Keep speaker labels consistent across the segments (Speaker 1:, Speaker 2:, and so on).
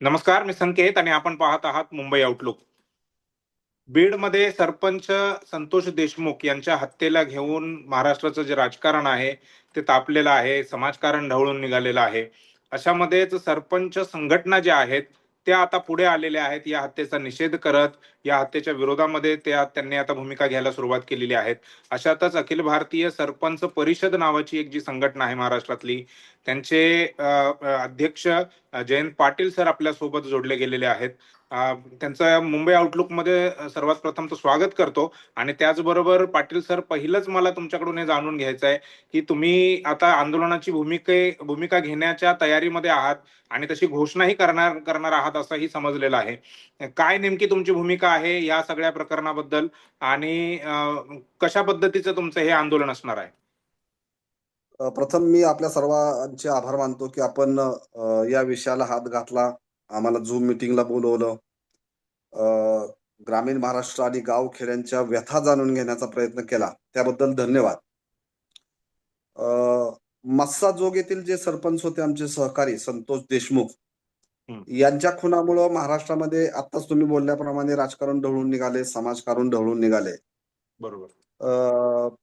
Speaker 1: नमस्कार मी संकेत आणि आपण पाहत आहात मुंबई आउटलुक बीडमध्ये सरपंच संतोष देशमुख यांच्या हत्येला घेऊन महाराष्ट्राचं जे राजकारण आहे ते तापलेलं आहे समाजकारण ढवळून निघालेलं आहे. अशामध्येच सरपंच संघटना ज्या आहेत त्या आता पुढे आलेल्या आहेत या हत्येचा निषेध करत या हत्येच्या विरोधामध्ये त्या त्यांनी आता भूमिका घ्यायला सुरुवात केलेली आहेत. अशातच अखिल भारतीय सरपंच परिषद नावाची एक जी संघटना आहे महाराष्ट्रातली त्यांचे अध्यक्ष जयंत पाटील सर आपल्यासोबत जोडले गेलेले आहेत. त्यांचं मुंबई आउटलुकमध्ये सर्वात प्रथम तो स्वागत करतो. आणि त्याचबरोबर पाटील सर पहिलंच मला तुमच्याकडून हे जाणून घ्यायचं आहे की तुम्ही आता आंदोलनाची भूमिके भूमिका घेण्याच्या तयारीमध्ये आहात आणि तशी घोषणाही करणार करणार आहात असंही समजलेलं आहे. काय नेमकी तुमची भूमिका आहे या सगळ्या प्रकरणाबद्दल आणि कशा पद्धतीचं तुमचं हे आंदोलन असणार आहे?
Speaker 2: प्रथम मी आपल्या सर्वांचे आभार मानतो की आपण या विषयाला हात घातला. आम्हाला झूम मिटिंगला बोलवलं. अ, ग्रामीण महाराष्ट्र आणि गाव खेड्यांच्या व्यथा जाणून घेण्याचा प्रयत्न केला. त्याबद्दल धन्यवाद. अ, मस्साजोग येथील जे सरपंच होते आमचे सहकारी संतोष देशमुख यांच्या खुनामुळं महाराष्ट्रामध्ये आताच तुम्ही बोलल्याप्रमाणे राजकारण ढवळून निघाले समाजकारण ढवळून निघाले.
Speaker 1: बरोबर.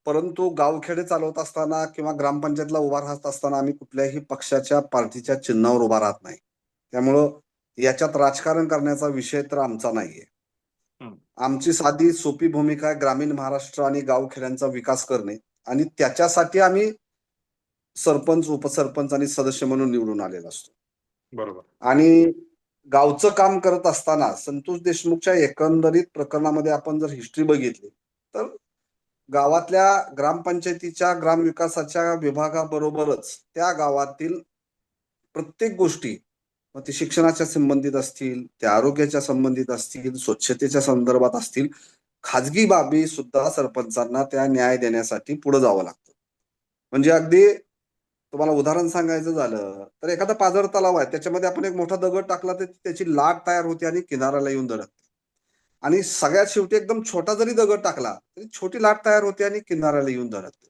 Speaker 2: परंतु गावखेडे चालवत असताना किंवा ग्रामपंचायतला उभा राहत असताना आम्ही कुठल्याही पक्षाच्या पार्टीच्या चिन्हावर उभा राहत नाही. त्यामुळं याच्यात राजकारण करण्याचा विषय तर आमचा नाहीये. आमची साधी सोपी भूमिका आहे ग्रामीण महाराष्ट्र आणि गावखेड्यांचा विकास करणे आणि त्याच्यासाठी आम्ही सरपंच उपसरपंच आणि सदस्य म्हणून निवडून आलेलो असतो.
Speaker 1: बरोबर.
Speaker 2: आणि गावचं काम करत असताना संतोष देशमुखच्या एकंदरीत प्रकरणामध्ये आपण जर हिस्ट्री बघितली तर गावातल्या ग्रामपंचायतीच्या ग्रामविकासाच्या विभागाबरोबरच त्या गावातील प्रत्येक गोष्टी मग ते शिक्षणाच्या संबंधित असतील त्या आरोग्याच्या संबंधित असतील स्वच्छतेच्या संदर्भात असतील खाजगी बाबी सुद्धा सरपंचांना त्या न्याय देण्यासाठी पुढे जावं लागतं. म्हणजे अगदी तुम्हाला उदाहरण सांगायचं झालं तर एखादा पाझर तलाव आहे त्याच्यामध्ये आपण एक मोठा दगड टाकला तर त्याची लाट तयार होते आणि किनाऱ्याला येऊन धडकते आणि सगळ्यात शेवटी एकदम छोटा जरी दगड टाकला तरी छोटी लाट तयार होते आणि किनाऱ्याला येऊन धडकते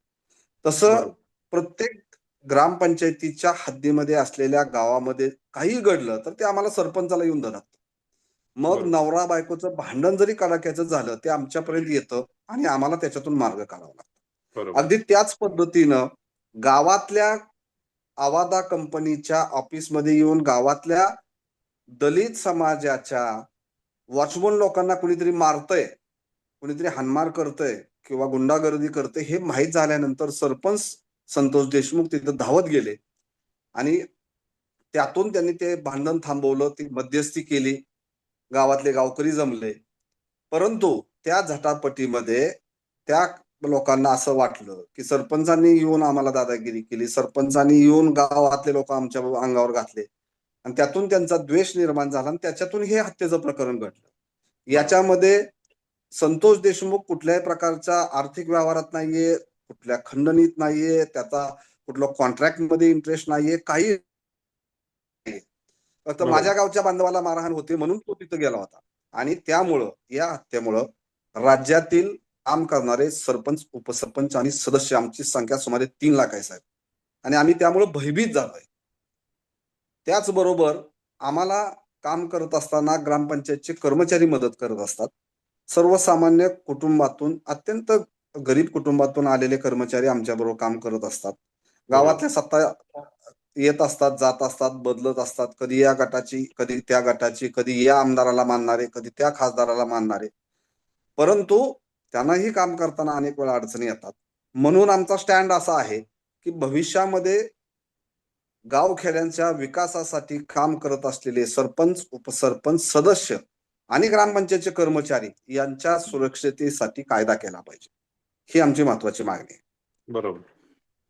Speaker 2: तसं. प्रत्येक ग्रामपंचायतीच्या हद्दीमध्ये असलेल्या गावामध्ये काही घडलं तर ते आम्हाला सरपंचाला येऊन धडकतं मग. नवरा बायकोचं भांडण जरी कडाक्याचं झालं ते आमच्यापर्यंत येतं आणि आम्हाला त्याच्यातून मार्ग काढावा लागतो. अगदी त्याच पद्धतीनं गावातल्या आवादा कंपनीच्या ऑफिसमध्ये येऊन गावातल्या दलित समाजाच्या वॉचमन लोकांना कुणीतरी मारतय कुणीतरी हानमार करतय किंवा गुंडागर्दी करते हे माहीत झाल्यानंतर सरपंच संतोष देशमुख तिथं धावत गेले. आणि त्यातून त्यांनी ते भांडण थांबवलं ती मध्यस्थी केली गावातले गावकरी जमले. परंतु त्या झटापटीमध्ये त्या लोकांना असं वाटलं की सरपंचांनी येऊन आम्हाला दादागिरी केली सरपंचांनी येऊन गावातले लोक आमच्या अंगावर घातले आणि त्यातून त्यांचा द्वेष निर्माण झाला आणि त्याच्यातून हे हत्येचं प्रकरण घडलं याच्यामध्ये संतोष देशमुख कुठल्याही प्रकारच्या आर्थिक व्यवहारात नाहीये कुठल्या खंडणीत नाहीये त्याचा कुठल्या कॉन्ट्रॅक्टमध्ये इंटरेस्ट नाहीये काही. फक्त. माझ्या गावच्या बांधवाला मारहाण होते म्हणून तो तिथं गेला होता आणि त्यामुळं या हत्येमुळं राज्यातील काम करणारे सरपंच उपसरपंच आणि सदस्य आमची संख्या सुमारे तीन लाख आहे साहेब. आणि आम्ही त्यामुळे भयभीत झालोय. त्याचबरोबर आम्हाला काम करत असताना ग्रामपंचायतचे कर्मचारी मदत करत असतात. सर्वसामान्य कुटुंबातून अत्यंत गरीब कुटुंबातून आलेले कर्मचारी आमच्याबरोबर काम करत असतात. गावातल्या सत्ता येत असतात जात असतात बदलत असतात. कधी या गटाची कधी त्या गटाची कधी या आमदाराला मानणारे कधी त्या खासदाराला मानणारे. परंतु त्यांनाही काम करताना अनेक वेळा अडचणी येतात. म्हणून आमचा स्टँड असा आहे की भविष्यामध्ये गावखेड्यांच्या विकासासाठी काम करत असलेले सरपंच उपसरपंच सदस्य आणि ग्रामपंचायतचे कर्मचारी यांच्या सुरक्षतेसाठी कायदा केला पाहिजे. ही आमची महत्वाची मागणी आहे.
Speaker 1: बरोबर.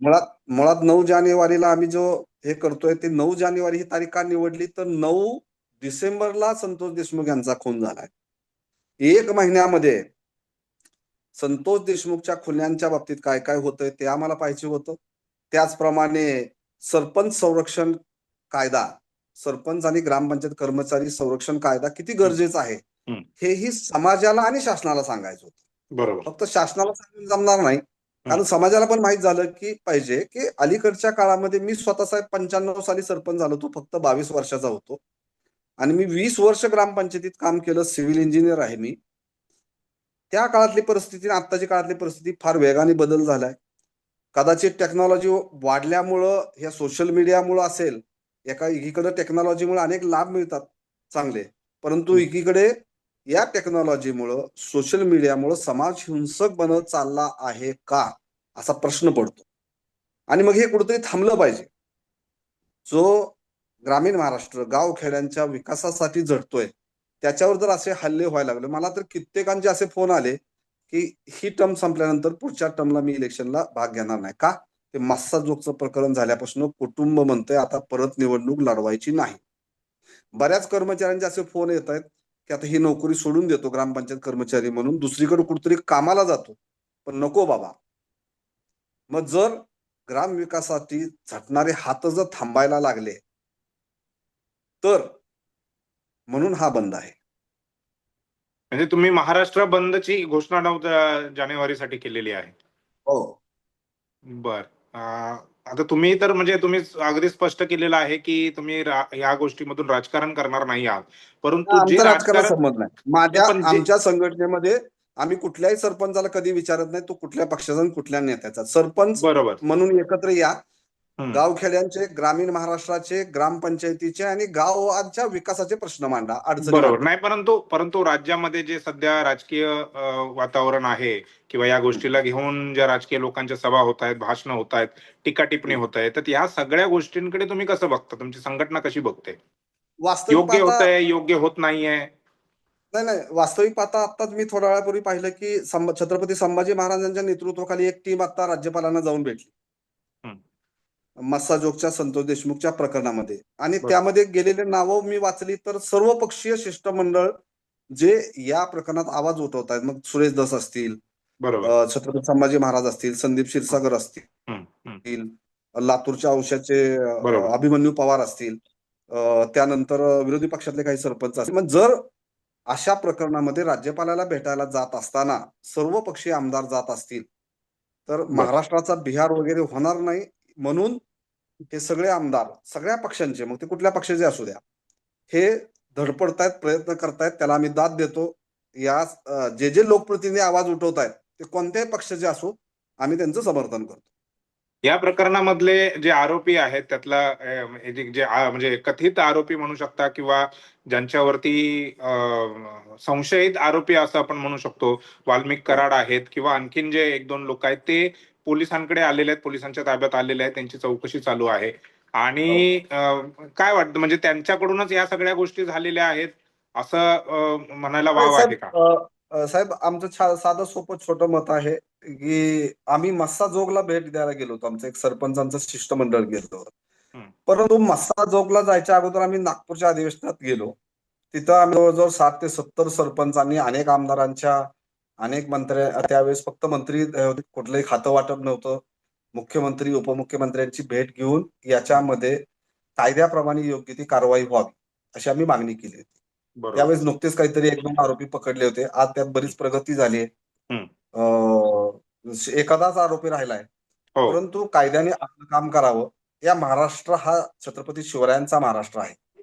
Speaker 2: मुळात मुळात नऊ जानेवारीला आम्ही जो हे करतोय ते नऊ जानेवारी ही तारीख का निवडली? तर नऊ डिसेंबरला संतोष देशमुख यांचा खून झालाय. एक महिन्यामध्ये संतोष देशमुखच्या खुन्यांच्या बाबतीत काय काय होतंय ते आम्हाला पाहिजे होतं. त्याचप्रमाणे सरपंच संरक्षण कायदा सरपंच आणि ग्रामपंचायत कर्मचारी संरक्षण कायदा किती गरजेचा आहे. हेही समाजाला आणि शासनाला सांगायचं होतं.
Speaker 1: बरोबर.
Speaker 2: फक्त शासनाला सांगून जमणार नाही. कारण समाजाला पण माहीत झालं की पाहिजे की अलीकडच्या काळामध्ये मी स्वतः साहेब पंच्याण्णव साली सरपंच झालो होतो फक्त बावीस वर्षाचा होतो. आणि मी वीस वर्ष ग्रामपंचायतीत काम केलं सिव्हिल इंजिनियर आहे मी. त्या काळातली परिस्थिती आणि आत्ताची काळातली परिस्थिती फार वेगाने बदल झालाय. कदाचित टेक्नॉलॉजी वाढल्यामुळं ह्या सोशल मीडियामुळं असेल एका एकीकडे टेक्नॉलॉजीमुळे अनेक लाभ मिळतात चांगले. परंतु एकीकडे या टेक्नॉलॉजीमुळं सोशल मीडियामुळं समाज हिंसक बनत चालला आहे का? असा प्रश्न पडतो. आणि मग हे कुठेतरी थांबलं पाहिजे. जो ग्रामीण महाराष्ट्र गावखेड्यांच्या विकासासाठी झटतोय त्याच्यावर जर असे हल्ले व्हायला लागले मला तर कित्येकांचे असे फोन आले की ही टर्म संपल्यानंतर पुढच्या टर्मला मी इलेक्शनला भाग घेणार नाही. का? ते मस्सा जोगचं प्रकरण झाल्यापासून कुटुंब म्हणतंय आता परत निवडणूक लढवायची नाही. बऱ्याच कर्मचाऱ्यांचे असे फोन येत आहेत की आता ही नोकरी सोडून देतो ग्रामपंचायत कर्मचारी म्हणून दुसरीकडे कुठतरी कामाला जातो. पण नको बाबा. मग जर ग्रामविकासाठी झटणारे हात जर थांबायला लागले तर म्हणून हा बंद आहे.
Speaker 1: म्हणजे तुम्ही महाराष्ट्र बंदची घोषणा नऊ जानेवारीसाठी केलेली आहे.
Speaker 2: हो.
Speaker 1: बर. आता तुम्ही तर म्हणजे तुम्ही अगदी स्पष्ट केलेलं आहे की तुम्ही या गोष्टीमधून राजकारण करणार नाही आहात. परंतु जे
Speaker 2: राजकारण संबंध नाही. माझ्या आमच्या संघटनेमध्ये आम्ही कुठल्याही सरपंचाला कधी विचारत नाही तो कुठल्या पक्षाचा कुठल्या नेत्याचा. सरपंच
Speaker 1: बरोबर.
Speaker 2: म्हणून एकत्र या. गावखेड्यांचे ग्रामीण महाराष्ट्राचे ग्रामपंचायतीचे आणि गावांच्या विकासाचे प्रश्न मांडा अडचणी
Speaker 1: बरोबर. नाही परंतु परंतु राज्यामध्ये जे सध्या राजकीय वातावरण आहे किंवा या गोष्टीला घेऊन ज्या राजकीय लोकांच्या सभा होत आहेत भाषणं होत आहेत टीका टिप्पणी होत आहे तर या सगळ्या गोष्टींकडे तुम्ही कसं बघता? तुमची संघटना कशी बघते?
Speaker 2: वास्तविक
Speaker 1: योग्य होत आहे योग्य होत नाहीये?
Speaker 2: नाही नाही. वास्तविक पाहता आताच मी थोड्या वेळापूर्वी पाहिलं की छत्रपती संभाजी महाराजांच्या नेतृत्वाखाली एक टीम आता राज्यपालांना जाऊन भेटली. मस्साजोगच्या संतोष देशमुखच्या प्रकरणामध्ये. आणि. त्यामध्ये गेलेले नावं मी वाचली तर सर्वपक्षीय शिष्टमंडळ जे या प्रकरणात आवाज उठवत आहेत मग सुरेश दस असतील छत्रपती संभाजी महाराज असतील संदीप क्षीरसागर असतील लातूरच्या औषधाचे अ,
Speaker 1: बरोबर.
Speaker 2: अभिमन्यू पवार असतील त्यानंतर विरोधी पक्षातले काही सरपंच असतील. मग जर अशा प्रकरणामध्ये राज्यपालाला भेटायला जात असताना सर्व पक्षीय आमदार जात असतील तर महाराष्ट्राचा बिहार वगैरे होणार नाही म्हणून हे सगळे आमदार सगळ्या पक्षांचे मग ते कुठल्या पक्षाचे असू द्या हे धडपडतायत प्रयत्न करतायत त्याला आम्ही दाद देतो. या जे जे लोकप्रतिनिधी आवाज उठवतायत ते कोणत्याही पक्षाचे असो आम्ही त्यांचं समर्थन करतो.
Speaker 1: या प्रकरणामधले जे आरोपी आहेत त्यातला जे म्हणजे कथित आरोपी म्हणू शकता किंवा ज्यांच्यावरती अं, संशयित आरोपी असं आपण म्हणू शकतो वाल्मिक कराड आहेत किंवा आणखीन जे एक दोन लोक आहेत ते पोलिसांकडे आलेले आहेत पोलिसांच्या ताब्यात आलेले आहेत त्यांची चौकशी चालू आहे. आणि अं, काय वाटतं म्हणजे त्यांच्याकडूनच या सगळ्या गोष्टी झालेल्या आहेत असं म्हणायला वाव आहे का?
Speaker 2: साहेब आमचं साधं सोपं छोटं मत आहे की आम्ही मस्सा जोगला भेट द्यायला गेलो होतो आमचं एक सरपंचांचं शिष्टमंडळ गेलो. परंतु मस्सा जोगला जायच्या अगोदर आम्ही नागपूरच्या अधिवेशनात गेलो. तिथं आम्ही जवळजवळ साठ ते सत्तर सरपंचांनी अनेक आमदारांच्या अनेक मंत्र्या त्यावेळेस फक्त मंत्री कुठलंही खातं वाटप नव्हतं. मुख्यमंत्री उपमुख्यमंत्र्यांची भेट घेऊन याच्यामध्ये कायद्याप्रमाणे योग्य ती कारवाई व्हावी अशी आम्ही मागणी केली होती. त्यावेळेस नुकतेच काहीतरी एक दोन आरोपी पकडले होते. आज त्यात बरीच प्रगती झाली आहे. एखादाच आरोपी राहिलाय.
Speaker 1: हो.
Speaker 2: परंतु कायद्याने आपलं काम करावं. या महाराष्ट्र हा छत्रपती शिवरायांचा महाराष्ट्र आहे.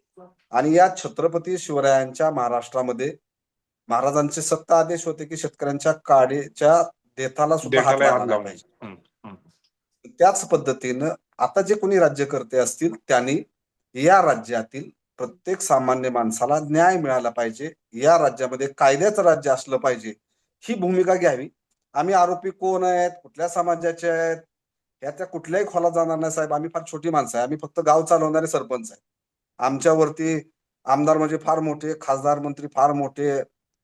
Speaker 2: आणि या छत्रपती शिवरायांच्या महाराष्ट्रामध्ये महाराजांचे सत्ता आदेश होते की शेतकऱ्यांच्या काडीच्या देताला सुद्धा हात लावला.
Speaker 1: लावू
Speaker 2: पाहिजे. त्याच पद्धतीनं आता जे कोणी राज्यकर्ते असतील त्यांनी या राज्यातील प्रत्येक सामान्य माणसाला न्याय मिळाला पाहिजे. या राज्यामध्ये कायद्याचं राज्य असलं पाहिजे. ही भूमिका घ्यावी. आम्ही आरोपी कोण आहेत? कुठल्या समाजाचे आहेत? याच्या कुठल्याही खोला जाणार नाही साहेब. आम्ही फार छोटी माणसं आहे. आम्ही फक्त गाव चालवणारे सरपंच आहे आमच्यावरती आमदार म्हणजे फार मोठे खासदार मंत्री फार मोठे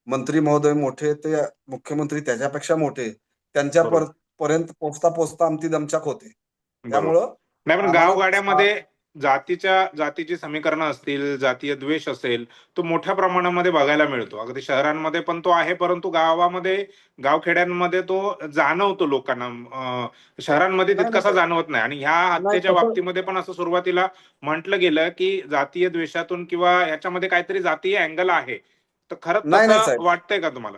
Speaker 2: मंत्री महोदय मोठे ते मुख्यमंत्री त्याच्यापेक्षा मोठे त्यांच्या. पर- पर्यंत पोचता पोचता आमची दमचाक होते
Speaker 1: बरोबर.
Speaker 2: त्यामुळं
Speaker 1: नाही पण गावगाड्यामध्ये जातीच्या जातीची समीकरणं असतील जातीय द्वेष असेल तो मोठ्या प्रमाणामध्ये बघायला मिळतो अगदी शहरांमध्ये पण तो आहे परंतु गावामध्ये गावखेड्यांमध्ये तो जाणवतो लोकांना अं, शहरांमध्ये
Speaker 2: नाही,
Speaker 1: तितकासा
Speaker 2: नाही.
Speaker 1: जाणवत नाही आणि ह्या हत्येच्या
Speaker 2: तसं-
Speaker 1: बाबतीमध्ये पण असं सुरुवातीला म्हटलं गेलं की जातीय द्वेषातून किंवा याच्यामध्ये काहीतरी जातीय अँगल आहे तर खरंच. वाटतंय का तुम्हाला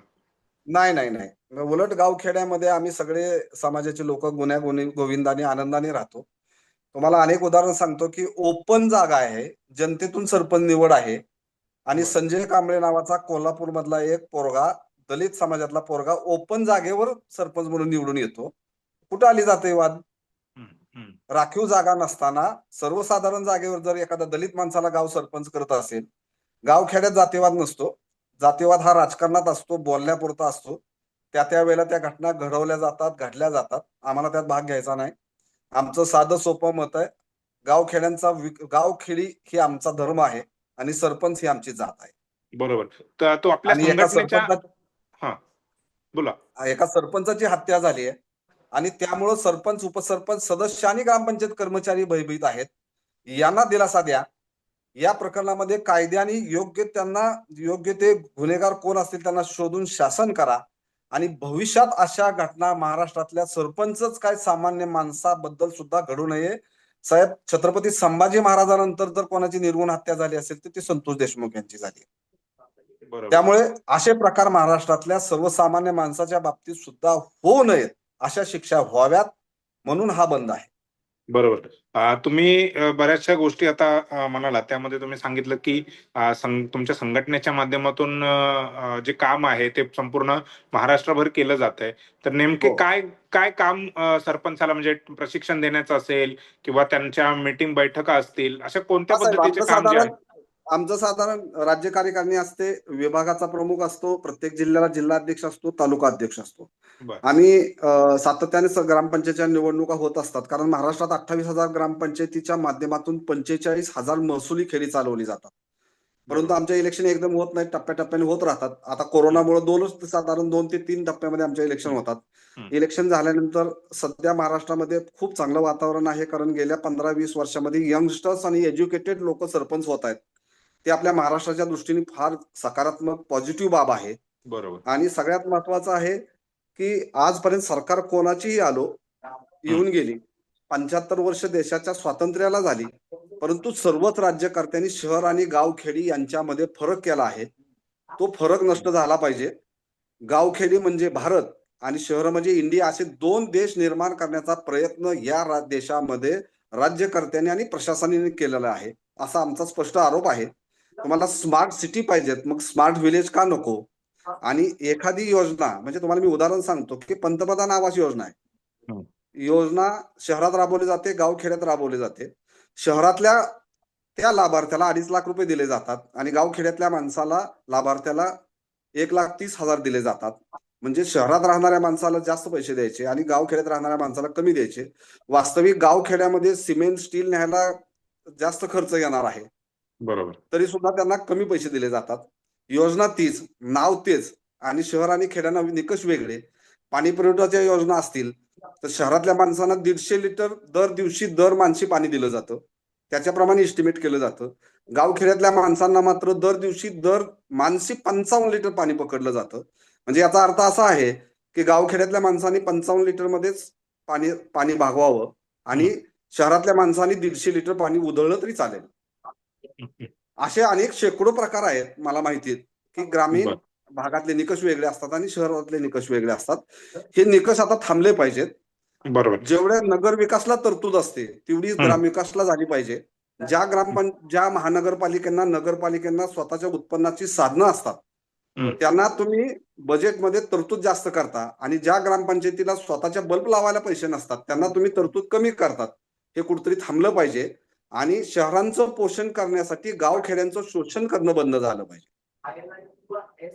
Speaker 2: नाही नाही नाही उलट गावखेड्यामध्ये आम्ही सगळे समाजाचे लोक गुन्ह्या गुन्हे गोविंदाने आनंदाने राहतो तुम्हाला अनेक उदाहरण सांगतो की ओपन जागा आहे जनतेतून सरपंच निवड आहे आणि. संजय कांबळे नावाचा कोल्हापूर मधला एक पोरगा दलित समाजातला पोरगा ओपन जागेवर सरपंच म्हणून निवडून येतो कुठं आली जाते वाद. राखीव जागा नसताना सर्वसाधारण जागेवर जर एखादा दलित माणसाला गाव सरपंच करत असेल गावखेड्यात जातीवाद नसतो जातीवाद हा राजकारणात असतो बोलण्यापुरता असतो. त्या त्या वेळेला त्या घटना घडवल्या जातात घडल्या जातात. आम्हाला त्यात भाग घ्यायचा नाही. आमचं साधं सोपं मत आहे गावखेड्यांचा गावखेडी ही आमचा धर्म आहे आणि सरपंच ही आमची जात आहे.
Speaker 1: बरोबर. तर तो आपल्या
Speaker 2: आणि एका सरपंच
Speaker 1: बोला.
Speaker 2: एका सरपंचाची हत्या झाली आहे आणि त्यामुळं सरपंच उपसरपंच सदस्य आणि ग्रामपंचायत कर्मचारी भयभीत आहेत. यांना दिलासा द्या. या प्रकरणामध्ये कायद्याने योग्य त्यांना योग्य ते गुन्हेगार कोण असतील त्यांना शोधून शासन करा. आणि भविष्यात अशा घटना महाराष्ट्रातल्या सरपंचच काय सामान्य माणसाबद्दल सुद्धा घडू नये. साहेब छत्रपती संभाजी महाराजांनंतर जर कोणाची निर्गुण हत्या झाली असेल तर ती संतोष देशमुख यांची झाली. त्यामुळे असे प्रकार महाराष्ट्रातल्या सर्वसामान्य माणसाच्या बाबतीत सुद्धा होऊ नयेत अशा शिक्षा व्हाव्यात म्हणून हा बंद आहे.
Speaker 1: बरोबर. तुम्ही बऱ्याचशा गोष्टी आता अं, म्हणालात. त्यामध्ये तुम्ही सांगितलं की तुमच्या संघटनेच्या माध्यमातून जे काम आहे ते संपूर्ण महाराष्ट्रभर केलं जात आहे तर नेमके
Speaker 2: हो.
Speaker 1: काय काय काम सरपंचाला म्हणजे प्रशिक्षण देण्याचं असेल किंवा त्यांच्या मीटिंग बैठका असतील अशा कोणत्या पद्धतीचे काम जे आहे?
Speaker 2: आमचं साधारण राज्य कार्यकारिणी असते विभागाचा प्रमुख असतो प्रत्येक जिल्ह्याला जिल्हा अध्यक्ष असतो तालुका अध्यक्ष असतो. आणि सातत्याने ग्रामपंचायतच्या निवडणुका होत असतात. कारण महाराष्ट्रात अठ्ठावीस हजार ग्रामपंचायतीच्या माध्यमातून पंचेचाळीस हजार महसुली खेळी चालवली जातात. परंतु आमच्या इलेक्शन एकदम होत नाही टप्प्याटप्प्याने होत राहतात. आता कोरोनामुळे दोनच साधारण दोन ते तीन टप्प्यामध्ये आमच्या इलेक्शन होतात. इलेक्शन झाल्यानंतर सध्या महाराष्ट्रामध्ये खूप चांगलं वातावरण आहे. कारण गेल्या पंधरा वीस वर्षामध्ये यंगस्टर्स आणि एज्युकेटेड लोक सरपंच होत आहेत. ते आपल्या महाराष्ट्राच्या दृष्टीने फार सकारात्मक पॉझिटिव्ह बाब आहे.
Speaker 1: बरोबर.
Speaker 2: आणि सगळ्यात महत्वाचं आहे की आजपर्यंत सरकार कोणाचीही आलो येऊन गेली. पंच्याहत्तर वर्ष देशाच्या स्वातंत्र्याला झाली. परंतु सर्वच राज्यकर्त्यांनी शहर आणि गावखेडी यांच्यामध्ये फरक केला आहे. तो फरक नष्ट झाला पाहिजे. गावखेडी म्हणजे भारत आणि शहर म्हणजे इंडिया असे दोन देश निर्माण करण्याचा प्रयत्न या देशामध्ये राज्यकर्त्यांनी आणि प्रशासनाने केलेला आहे. असा आमचा स्पष्ट आरोप आहे. तुम्हाला स्मार्ट सिटी पाहिजेत. मग स्मार्ट विलेज का नको? आणि एखादी योजना म्हणजे तुम्हाला मी उदाहरण सांगतो की पंतप्रधान आवास योजना आहे. योजना शहरात राबवली जाते गावखेड्यात राबवली जाते. शहरातल्या त्या लाभार्थ्याला अडीच लाख रुपये दिले जातात आणि गावखेड्यातल्या माणसाला लाभार्थ्याला एक लाख तीस हजार दिले जातात. म्हणजे शहरात राहणाऱ्या माणसाला जास्त पैसे द्यायचे आणि गावखेड्यात राहणाऱ्या माणसाला कमी द्यायचे. वास्तविक गावखेड्यामध्ये सिमेंट स्टील न्यायला जास्त खर्च येणार आहे.
Speaker 1: बरोबर.
Speaker 2: तरी सुद्धा त्यांना कमी पैसे दिले जातात. योजना तीच नाव तेच आणि शहर आणि खेड्यांना निकष वेगळे. पाणी पुरवठ्याच्या योजना असतील तर शहरातल्या माणसांना दीडशे लिटर दर दिवशी दर माणशी पाणी दिलं जातं. त्याच्याप्रमाणे इस्टिमेट केलं जातं. गावखेड्यातल्या माणसांना मात्र दर दिवशी दर मानसी पंचावन्न लिटर पाणी पकडलं जातं. म्हणजे याचा अर्थ असा आहे की गावखेड्यातल्या माणसांनी पंचावन्न लिटर मध्येच पाणी पाणी भागवावं आणि शहरातल्या माणसांनी दीडशे लिटर पाणी उधळलं तरी चालेल. असे अनेक शेकडो प्रकार आहेत मला माहिती आहेत की ग्रामीण. भागातले निकष वेगळे असतात आणि शहरातले निकष वेगळे असतात. हे निकष आता थांबले पाहिजेत.
Speaker 1: बरोबर.
Speaker 2: जेवढ्या नगर विकासला तरतूद असते तेवढी
Speaker 1: हम्म.
Speaker 2: ग्रामविकासला झाली पाहिजे. ज्या ग्रामपं ज्या महानगरपालिकांना नगरपालिकांना स्वतःच्या उत्पन्नाची साधनं असतात. त्यांना तुम्ही बजेटमध्ये तरतूद जास्त करता आणि ज्या ग्रामपंचायतीला स्वतःच्या बल्ब लावायला पैसे नसतात त्यांना तुम्ही तरतूद कमी करतात. हे कुठेतरी थांबलं पाहिजे. आणि शहरांचं पोषण करण्यासाठी गावखेड्यांचं शोषण करणं बंद झालं पाहिजे.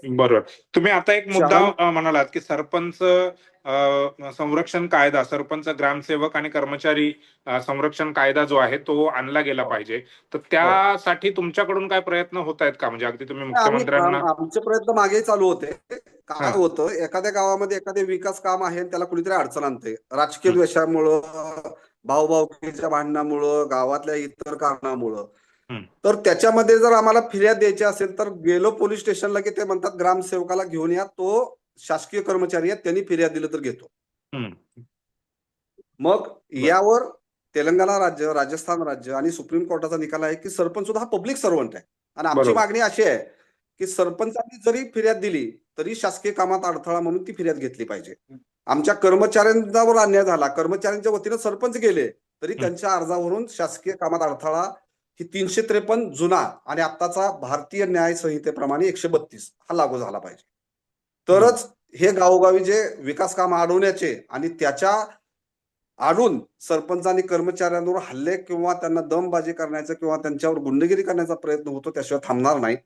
Speaker 1: बरोबर. तुम्ही आता एक मुद्दा म्हणालात की सरपंच संरक्षण कायदा सरपंच ग्रामसेवक आणि कर्मचारी संरक्षण कायदा जो आहे तो आणला गेला पाहिजे. तर त्यासाठी तुमच्याकडून काय प्रयत्न होत आहेत का? म्हणजे अगदी तुम्ही मुख्यमंत्र्यांना
Speaker 2: आम- आमचे प्रयत्न मागे चालू होते. काय
Speaker 1: हा.
Speaker 2: होतं एखाद्या गावामध्ये एखादे विकास काम आहे त्याला कुणीतरी अडचण आणते राजकीय
Speaker 1: हं.
Speaker 2: द्वेषामुळं भाऊभाऊकीच्या भांडणामुळं गावातल्या इतर कारणामुळं
Speaker 1: हं.
Speaker 2: तर त्याच्यामध्ये जर आम्हाला फिर्याद द्यायची असेल तर गेलो पोलीस स्टेशनला की ते म्हणतात ग्रामसेवकाला घेऊन या तो शासकीय कर्मचारी आहे त्यांनी फिर्याद दिलं तर घेतो
Speaker 1: हं.
Speaker 2: मग यावर तेलंगणा राज्य राजस्थान राज्य आणि सुप्रीम कोर्टाचा निकाल आहे की सरपंच सुद्धा हा पब्लिक सर्वंट आहे आणि आमची. मागणी अशी आहे की सरपंचांनी जरी फिर्याद दिली तरी शासकीय कामात अडथळा म्हणून ती फिर्याद घेतली पाहिजे आमच्या कर्मचाऱ्यांवर अन्याय झाला. कर्मचाऱ्यांच्या वतीनं सरपंच गेले तरी. त्यांच्या अर्जावरून शासकीय कामात अडथळा ही तीनशे त्रेपन्न जुना आणि आत्ताचा भारतीय न्याय संहितेप्रमाणे एकशे बत्तीस हा लागू झाला पाहिजे. तरच हे. गावोगावी जे विकास काम अडवण्याचे आणि त्याच्या आडून सरपंच आणि कर्मचाऱ्यांवर हल्ले किंवा त्यांना दमबाजी करण्याचा किंवा त्यांच्यावर गुंडगिरी करण्याचा प्रयत्न होतो त्याशिवाय थांबणार नाही.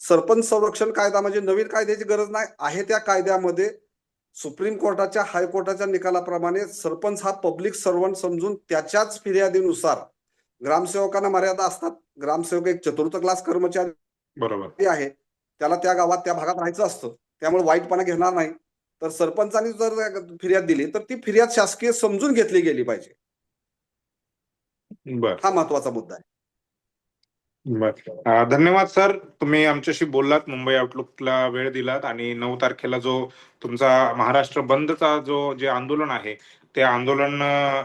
Speaker 2: सरपंच संरक्षण कायदा म्हणजे नवीन कायद्याची गरज नाही आहे त्या कायद्यामध्ये सुप्रीम कोर्टाच्या हायकोर्टाच्या निकालाप्रमाणे सरपंच हा पब्लिक सर्वंट समजून त्याच्याच फिर्यादीनुसार ग्रामसेवकांना मर्यादा असतात. ग्रामसेवक एक चतुर्थ क्लास कर्मचारी
Speaker 1: बरोबर.
Speaker 2: आहे. त्याला त्या गावात त्या भागात राहायचं असतं. त्यामुळे वाईटपणा घेणार नाही. तर सरपंचांनी जर फिर्याद दिली तर ती फिर्याद शासकीय समजून घेतली गेली पाहिजे. हा महत्त्वाचा मुद्दा आहे.
Speaker 1: बर. धन्यवाद सर. तुम्ही आमच्याशी बोललात मुंबई आउटलुकला वेळ दिलात आणि नऊ तारखेला जो तुमचा महाराष्ट्र बंदचा जो जे आंदोलन आहे ते आंदोलन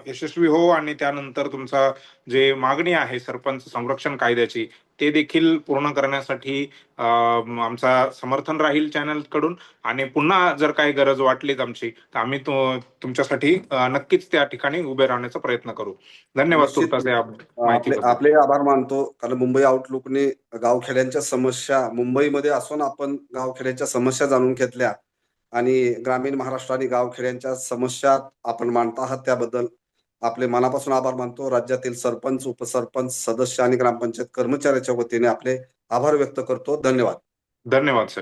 Speaker 1: यशस्वी हो आणि त्यानंतर तुमचा जे मागणी आहे सरपंच संरक्षण कायद्याची ते देखील पूर्ण करण्यासाठी आमचा समर्थन राहील चॅनलकडून आणि पुन्हा जर काही गरज वाटलीच आमची तर आम्ही तुमच्यासाठी नक्कीच त्या ठिकाणी उभे राहण्याचा प्रयत्न करू. धन्यवाद.
Speaker 2: आपले आभार मानतो. कारण मुंबई आउटलुकने गावखेड्यांच्या समस्या मुंबईमध्ये असून आपण गावखेड्यांच्या समस्या जाणून घेतल्या. आणि ग्रामीण महाराष्ट्र आणि गावखेड्यांच्या समस्या आपण मांडता आहात त्याबद्दल आपले मनापासून आभार मानतो. राज्यातील सरपंच उपसरपंच सदस्य आणि ग्रामपंचायत कर्मचाऱ्याच्या वतीने आपले आभार व्यक्त करतो. धन्यवाद.
Speaker 1: धन्यवाद सर